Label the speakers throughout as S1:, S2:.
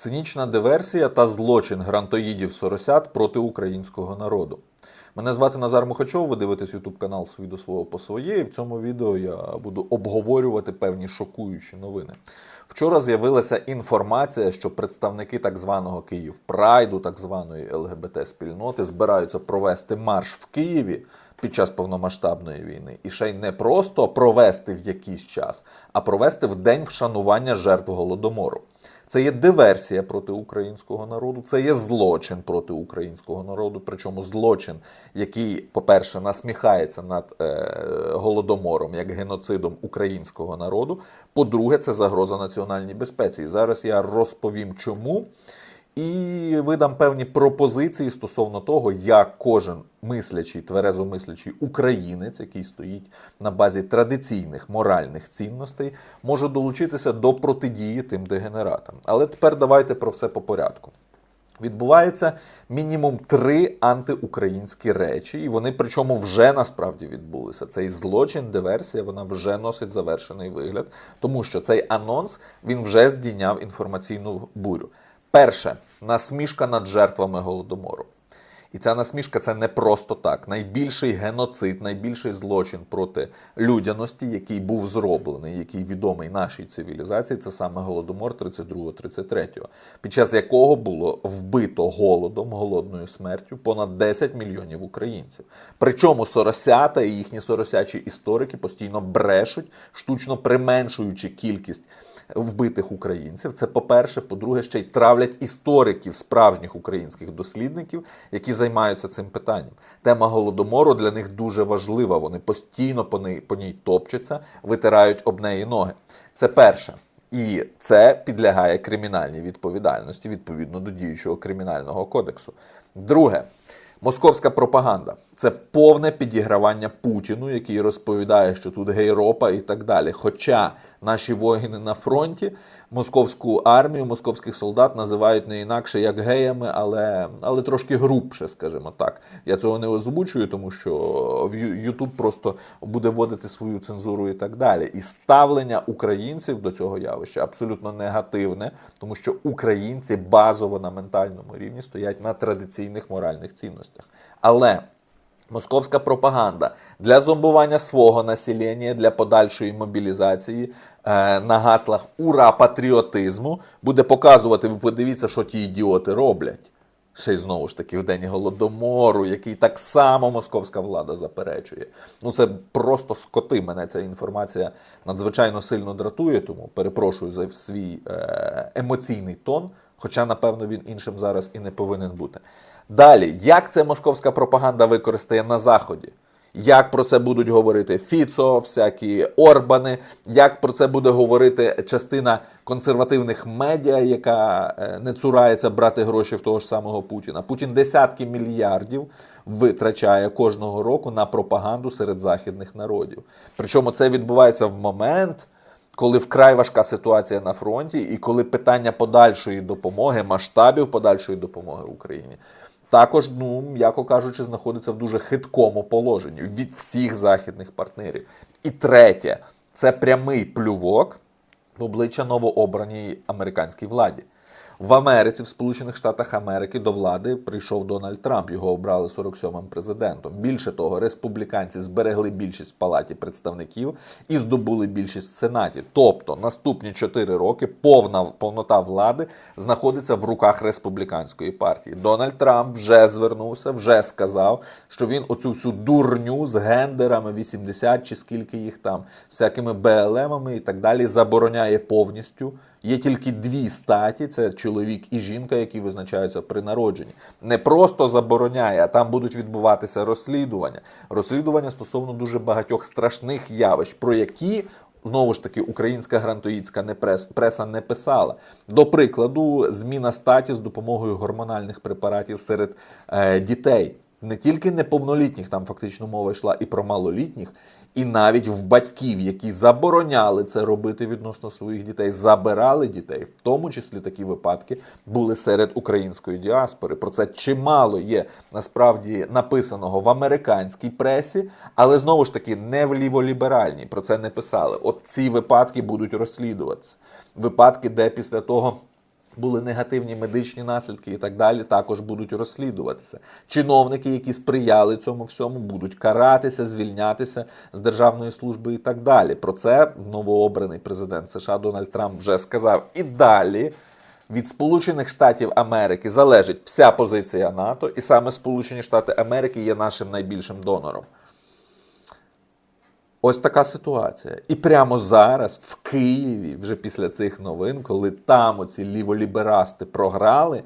S1: Цинічна диверсія та злочин грантоїдів соросят проти українського народу. Мене звати Назар Мухачов, ви дивитесь YouTube канал «Свій до свого по своє, і в цьому відео я буду обговорювати певні шокуючі новини. Вчора з'явилася інформація, що представники так званого Київ Прайду, так званої ЛГБТ спільноти, збираються провести марш в Києві під час повномасштабної війни, і ще й не просто провести в якийсь час, а провести в день вшанування жертв голодомору. Це є диверсія проти українського народу, це є злочин проти українського народу. Причому злочин, який, по-перше, насміхається над е, голодомором як геноцидом українського народу. По-друге, це загроза національній безпеці. І зараз я розповім, чому. І видам певні пропозиції стосовно того, як кожен мислячий, тверезомислячий українець, який стоїть на базі традиційних моральних цінностей, може долучитися до протидії тим дегенератам. Але тепер давайте про все по порядку. Відбувається мінімум три антиукраїнські речі, і вони причому вже насправді відбулися. Цей злочин, диверсія, вона вже носить завершений вигляд, тому що цей анонс він вже здійняв інформаційну бурю. Перше насмішка над жертвами голодомору. І ця насмішка це не просто так. Найбільший геноцид, найбільший злочин проти людяності, який був зроблений, який відомий нашій цивілізації, це саме голодомор 32-33, під час якого було вбито голодом, голодною смертю понад 10 мільйонів українців. Причому соросята і їхні соросячі історики постійно брешуть, штучно применшуючи кількість вбитих українців. Це по-перше, по-друге, ще й травлять істориків, справжніх українських дослідників, які займаються цим питанням. Тема голодомору для них дуже важлива. Вони постійно по ній, по ній топчаться, витирають об неї ноги. Це перше. І це підлягає кримінальній відповідальності відповідно до діючого кримінального кодексу. Друге. Московська пропаганда це повне підігравання Путіну, який розповідає, що тут гейропа і так далі. Хоча наші воїни на фронті московську армію, московських солдат називають не інакше як геями, але але трошки грубше, скажімо так. Я цього не озвучую, тому що в Ютуб просто буде вводити свою цензуру і так далі. І ставлення українців до цього явища абсолютно негативне, тому що українці базово на ментальному рівні стоять на традиційних моральних цінностях. Але Московська пропаганда для зомбування свого населення, для подальшої мобілізації е, на гаслах ура патріотизму буде показувати, ви подивіться, що ті ідіоти роблять. Ще й знову ж таки в день голодомору, який так само московська влада заперечує. Ну це просто скоти. Мене ця інформація надзвичайно сильно дратує, тому перепрошую за свій е, емоційний тон, хоча, напевно, він іншим зараз і не повинен бути. Далі, як це московська пропаганда використає на Заході? Як про це будуть говорити Фіцо, всякі Орбани, як про це буде говорити частина консервативних медіа, яка не цурається брати гроші в того ж самого Путіна? Путін десятки мільярдів витрачає кожного року на пропаганду серед західних народів. Причому це відбувається в момент. Коли вкрай важка ситуація на фронті, і коли питання подальшої допомоги, масштабів подальшої допомоги Україні також, ну м'яко кажучи, знаходиться в дуже хиткому положенні від всіх західних партнерів. І третє, це прямий плювок в обличчя новообраній американській владі. В Америці, в Сполучених Штатах Америки, до влади прийшов Дональд Трамп. Його обрали 47-м президентом. Більше того, республіканці зберегли більшість в палаті представників і здобули більшість в сенаті. Тобто наступні 4 роки повна повнота влади знаходиться в руках республіканської партії. Дональд Трамп вже звернувся, вже сказав, що він оцю всю дурню з гендерами 80 чи скільки їх там, всякими БЛМами і так далі, забороняє повністю. Є тільки дві статі: це чоловік і жінка, які визначаються при народженні. Не просто забороняє, а там будуть відбуватися розслідування. Розслідування стосовно дуже багатьох страшних явищ, про які. Знову ж таки, українська грантоїдська не прес, преса не писала. До прикладу, зміна статі з допомогою гормональних препаратів серед е, дітей. Не тільки неповнолітніх, там фактично мова йшла і про малолітніх, і навіть в батьків, які забороняли це робити відносно своїх дітей, забирали дітей, в тому числі такі випадки були серед української діаспори. Про це чимало є насправді написаного в американській пресі, але знову ж таки не в ліволіберальній. Про це не писали. От ці випадки будуть розслідуватися. Випадки, де після того були негативні медичні наслідки і так далі, також будуть розслідуватися. Чиновники, які сприяли цьому всьому, будуть каратися, звільнятися з державної служби і так далі. Про це новообраний президент США Дональд Трамп вже сказав. І далі від Сполучених Штатів Америки залежить вся позиція НАТО, і саме Сполучені Штати Америки є нашим найбільшим донором. Ось така ситуація. І прямо зараз в Києві, вже після цих новин, коли там оці ліволіберасти програли,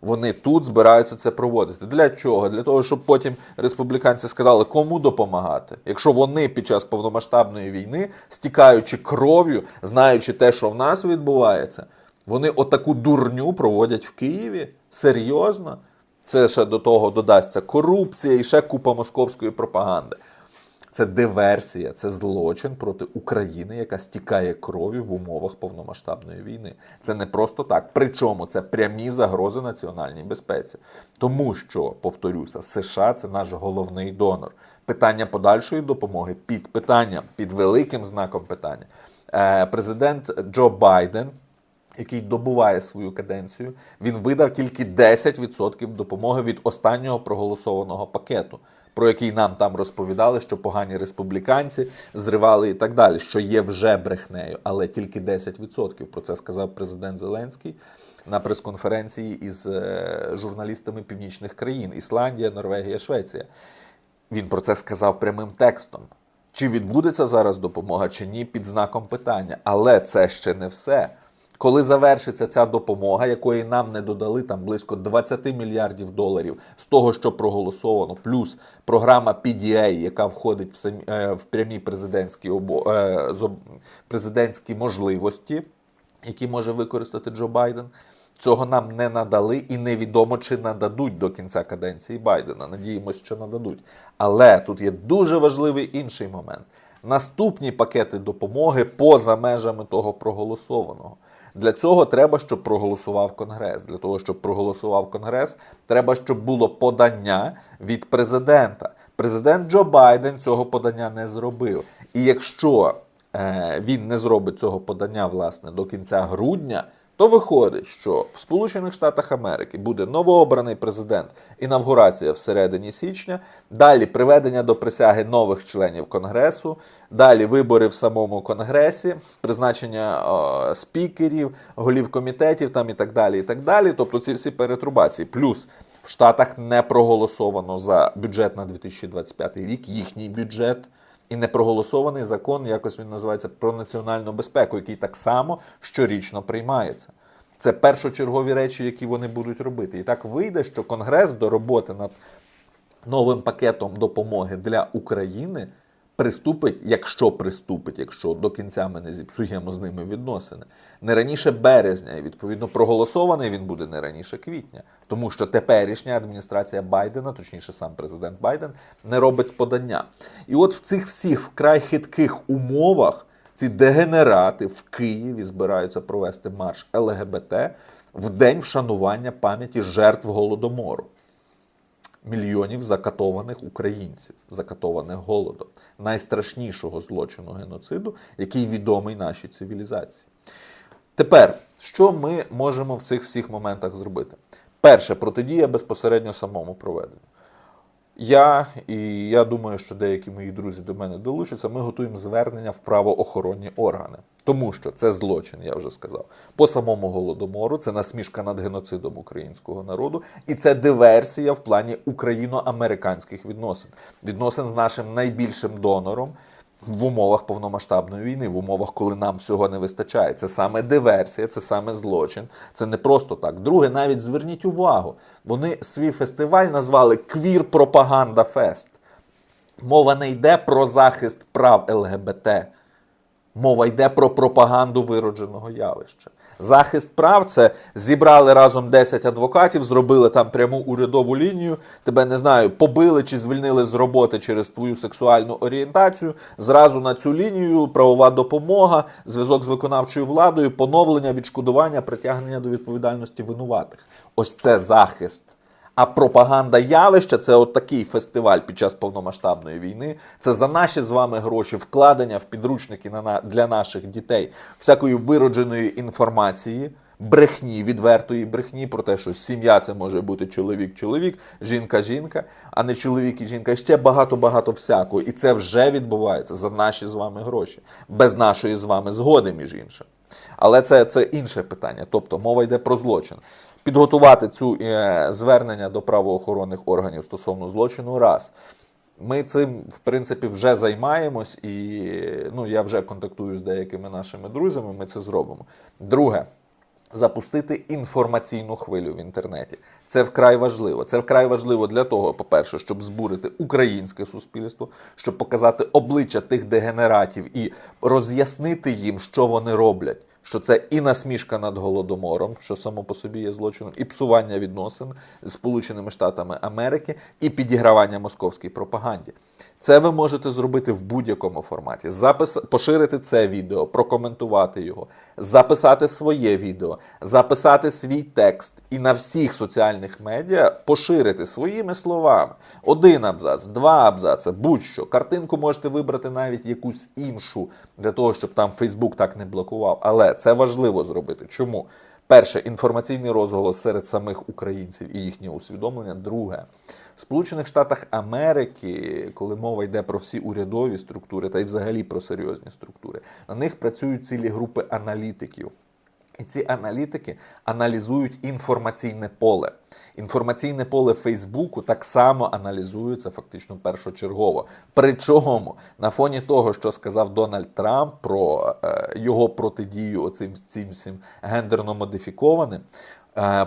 S1: вони тут збираються це проводити. Для чого? Для того, щоб потім республіканці сказали, кому допомагати. Якщо вони під час повномасштабної війни, стікаючи кров'ю, знаючи те, що в нас відбувається, вони отаку дурню проводять в Києві. Серйозно? Це ще до того додасться корупція і ще купа московської пропаганди. Це диверсія, це злочин проти України, яка стікає кров'ю в умовах повномасштабної війни. Це не просто так. Причому це прямі загрози національній безпеці. Тому що, повторюся, США це наш головний донор. Питання подальшої допомоги під питанням, під великим знаком питання. Е, Президент Джо Байден який добуває свою каденцію, він видав тільки 10% допомоги від останнього проголосованого пакету, про який нам там розповідали, що погані республіканці зривали і так далі, що є вже брехнею, але тільки 10%. Про це сказав президент Зеленський на прес-конференції із е, журналістами північних країн Ісландія, Норвегія, Швеція. Він про це сказав прямим текстом. Чи відбудеться зараз допомога, чи ні, під знаком питання. Але це ще не все. Коли завершиться ця допомога, якої нам не додали там близько 20 мільярдів доларів з того, що проголосовано, плюс програма PDA, яка входить в самі е, в прямі президентські обо е, президентські можливості, які може використати Джо Байден. Цього нам не надали, і невідомо, чи нададуть до кінця каденції Байдена. Надіємось, що нададуть. Але тут є дуже важливий інший момент: наступні пакети допомоги поза межами того проголосованого. Для цього треба, щоб проголосував Конгрес. Для того, щоб проголосував Конгрес, треба, щоб було подання від президента. Президент Джо Байден цього подання не зробив. І якщо е, він не зробить цього подання власне до кінця грудня, то виходить, що в Сполучених Штатах Америки буде новообраний президент, інавгурація всередині січня, далі приведення до присяги нових членів Конгресу, далі вибори в самому Конгресі, призначення е, спікерів, голів комітетів там і так далі. і так далі. Тобто ці всі перетрубації. Плюс в Штатах не проголосовано за бюджет на 2025 рік, їхній бюджет. І не проголосований закон, якось він називається про національну безпеку, який так само щорічно приймається. Це першочергові речі, які вони будуть робити. І так вийде, що Конгрес до роботи над новим пакетом допомоги для України приступить, якщо приступить, якщо до кінця ми не зіпсуємо з ними відносини, не раніше березня, і відповідно проголосований він буде не раніше квітня, тому що теперішня адміністрація Байдена, точніше сам президент Байден, не робить подання. І от в цих всіх вкрай хитких умовах ці дегенерати в Києві збираються провести марш ЛГБТ в день вшанування пам'яті жертв голодомору мільйонів закатованих українців, закатованих голодом, найстрашнішого злочину геноциду, який відомий нашій цивілізації. Тепер, що ми можемо в цих всіх моментах зробити? Перше, протидія безпосередньо самому проведенню. Я і я думаю, що деякі мої друзі до мене долучаться. Ми готуємо звернення в правоохоронні органи, тому що це злочин, я вже сказав. По самому голодомору це насмішка над геноцидом українського народу, і це диверсія в плані україно-американських відносин, відносин з нашим найбільшим донором. В умовах повномасштабної війни, в умовах, коли нам всього не вистачає. Це саме диверсія, це саме злочин. Це не просто так. Друге, навіть зверніть увагу, вони свій фестиваль назвали Квір Пропаганда Фест. Мова не йде про захист прав ЛГБТ. Мова йде про пропаганду виродженого явища. Захист прав це зібрали разом 10 адвокатів, зробили там пряму урядову лінію. Тебе не знаю, побили чи звільнили з роботи через твою сексуальну орієнтацію. Зразу на цю лінію правова допомога, зв'язок з виконавчою владою, поновлення, відшкодування, притягнення до відповідальності винуватих. Ось це захист. А пропаганда явища це от такий фестиваль під час повномасштабної війни. Це за наші з вами гроші, вкладення в підручники на для наших дітей, всякої виродженої інформації, брехні, відвертої брехні про те, що сім'я це може бути чоловік-чоловік, жінка-жінка, а не чоловік і жінка. Ще багато-багато всякого. І це вже відбувається за наші з вами гроші, без нашої з вами згоди, між іншим. Але це, це інше питання. Тобто мова йде про злочин. Підготувати цю е, звернення до правоохоронних органів стосовно злочину раз. Ми цим, в принципі, вже займаємось, і ну, я вже контактую з деякими нашими друзями. Ми це зробимо. Друге. Запустити інформаційну хвилю в інтернеті. Це вкрай важливо. Це вкрай важливо для того, по-перше, щоб збурити українське суспільство, щоб показати обличчя тих дегенератів і роз'яснити їм, що вони роблять. Що це і насмішка над голодомором, що само по собі є злочином, і псування відносин з Сполученими Штатами Америки, і підігравання московській пропаганді. Це ви можете зробити в будь-якому форматі. Запис... Поширити це відео, прокоментувати його, записати своє відео, записати свій текст і на всіх соціальних медіа поширити своїми словами. Один абзац, два абзаци, будь-що. Картинку можете вибрати навіть якусь іншу для того, щоб там Фейсбук так не блокував. Але це важливо зробити. Чому? Перше інформаційний розголос серед самих українців і їхнє усвідомлення. Друге, Сполучених Штатах Америки, коли мова йде про всі урядові структури та й взагалі про серйозні структури, на них працюють цілі групи аналітиків. І ці аналітики аналізують інформаційне поле. Інформаційне поле Фейсбуку так само аналізується фактично першочергово. Причому на фоні того, що сказав Дональд Трамп про е, його протидію цим всім гендерно модифікованим,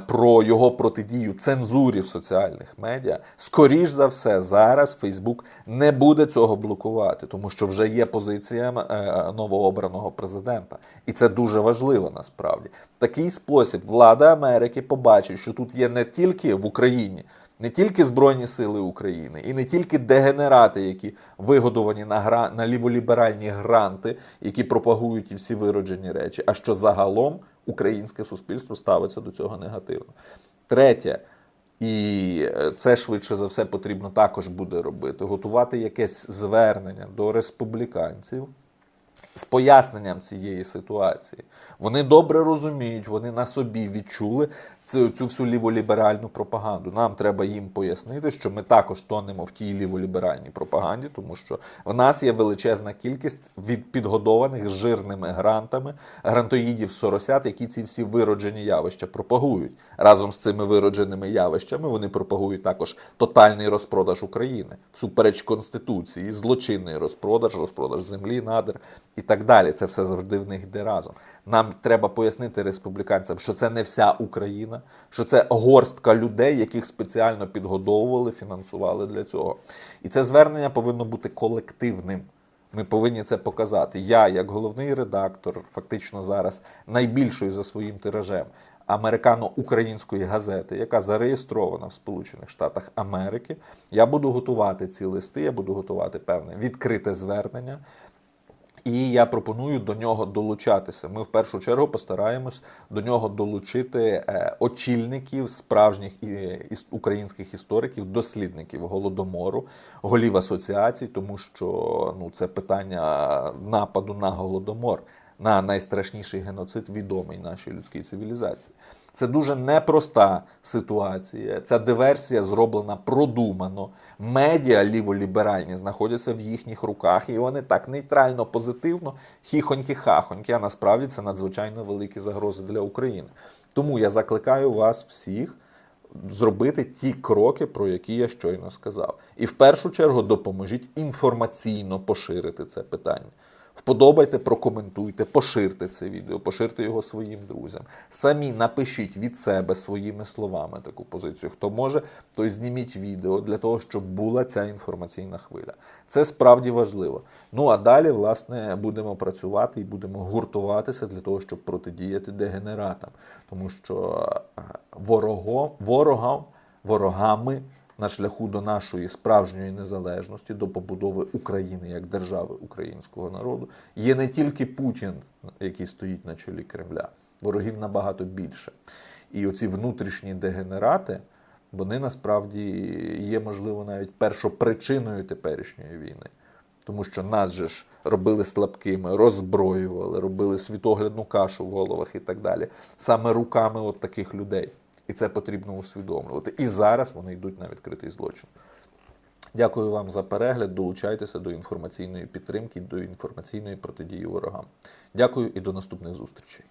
S1: про його протидію цензурі в соціальних медіа, скоріш за все, зараз Фейсбук не буде цього блокувати, тому що вже є позиція е, новообраного президента, і це дуже важливо насправді. Такий спосіб влада Америки побачить, що тут є не тільки в Україні. Не тільки Збройні Сили України і не тільки дегенерати, які вигодовані на гра на ліволіберальні гранти, які пропагують і всі вироджені речі, а що загалом українське суспільство ставиться до цього негативно. Третє, і це швидше за все потрібно також буде робити: готувати якесь звернення до республіканців. З поясненням цієї ситуації вони добре розуміють, вони на собі відчули цю, цю всю ліволіберальну пропаганду. Нам треба їм пояснити, що ми також тонемо в тій ліволіберальній пропаганді, тому що в нас є величезна кількість від підгодованих жирними грантами грантоїдів соросят, які ці всі вироджені явища пропагують. Разом з цими виродженими явищами вони пропагують також тотальний розпродаж України всупереч конституції, злочинний розпродаж, розпродаж землі, надр і так далі. Це все завжди в них йде разом. Нам треба пояснити республіканцям, що це не вся Україна, що це горстка людей, яких спеціально підгодовували, фінансували для цього. І це звернення повинно бути колективним. Ми повинні це показати. Я, як головний редактор, фактично зараз найбільшою за своїм тиражем американо-української газети, яка зареєстрована в Сполучених Штатах Америки. Я буду готувати ці листи, я буду готувати певне відкрите звернення. І я пропоную до нього долучатися. Ми в першу чергу постараємось до нього долучити е, очільників справжніх українських істориків, дослідників голодомору, голів асоціацій, тому що ну це питання нападу на голодомор, на найстрашніший геноцид відомий нашій людській цивілізації. Це дуже непроста ситуація. Ця диверсія зроблена продумано. Медіа ліволіберальні знаходяться в їхніх руках, і вони так нейтрально, позитивно, хіхоньки-хахоньки. А насправді це надзвичайно великі загрози для України. Тому я закликаю вас всіх. Зробити ті кроки, про які я щойно сказав, і в першу чергу допоможіть інформаційно поширити це питання. Вподобайте, прокоментуйте, поширте це відео, поширте його своїм друзям. Самі напишіть від себе своїми словами таку позицію. Хто може, той зніміть відео для того, щоб була ця інформаційна хвиля. Це справді важливо. Ну а далі, власне, будемо працювати і будемо гуртуватися для того, щоб протидіяти дегенератам, тому що е, ворогом, ворогам, ворогами на шляху до нашої справжньої незалежності, до побудови України як держави українського народу, є не тільки Путін, який стоїть на чолі Кремля, ворогів набагато більше. І оці внутрішні дегенерати, вони насправді є, можливо, навіть першопричиною теперішньої війни. Тому що нас же ж робили слабкими, роззброювали, робили світоглядну кашу в головах і так далі. Саме руками от таких людей. І це потрібно усвідомлювати. І зараз вони йдуть на відкритий злочин. Дякую вам за перегляд. Долучайтеся до інформаційної підтримки, до інформаційної протидії ворогам. Дякую і до наступних зустрічей.